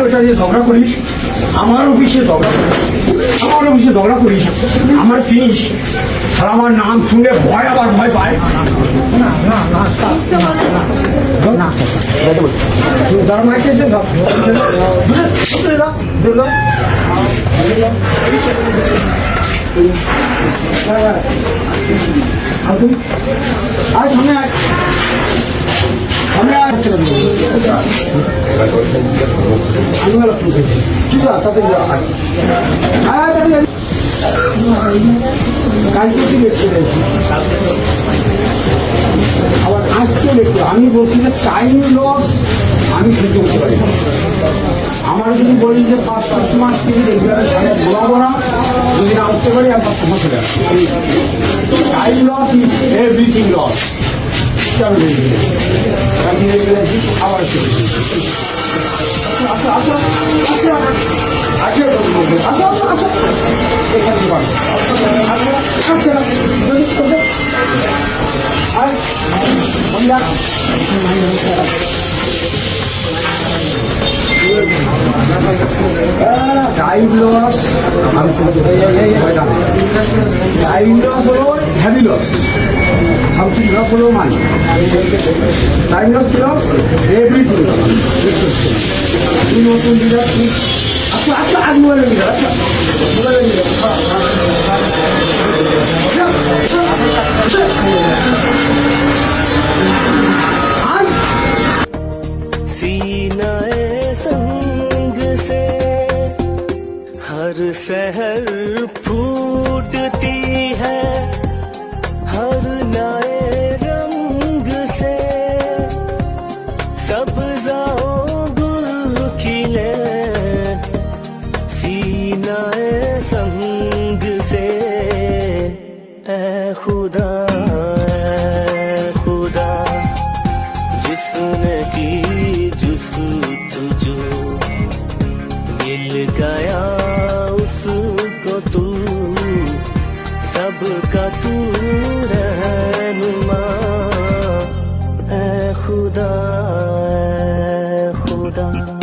ওটা নিয়ে ঝগড়া করিস আমার অফিসে ঝগড়া করিস আমার অফিসে ঝগড়া করিস আমার চিনিস আর আমার নাম শুনে ভয় আবার ভয় পায় না না না না, না, না, না, যারা মাইকেছে আবার আজকে দেখতে আমি বলছি যে টাইম লস আমি সহ্য করতে পারি আমার যদি বলি যে পাঁচ পাঁচ মাস থেকে ঘোরাবো না যদি না উঠতে পারি আমার আসবে time loss is everything loss চলো আমি গেছি আবার আচ্ছা আচ্ছা আচ্ছা আচ্ছা আচ্ছা আচ্ছা আচ্ছা something wrong follow money. Time loss loss, everything loss. You know to do that thing. Aku aku aku boleh ni, aku boleh ni. हर सहर फूटती है हर न जिसने की जुस तुझो मिल गया उसको तू सबका तू रहनुमा। खुदा खुदा।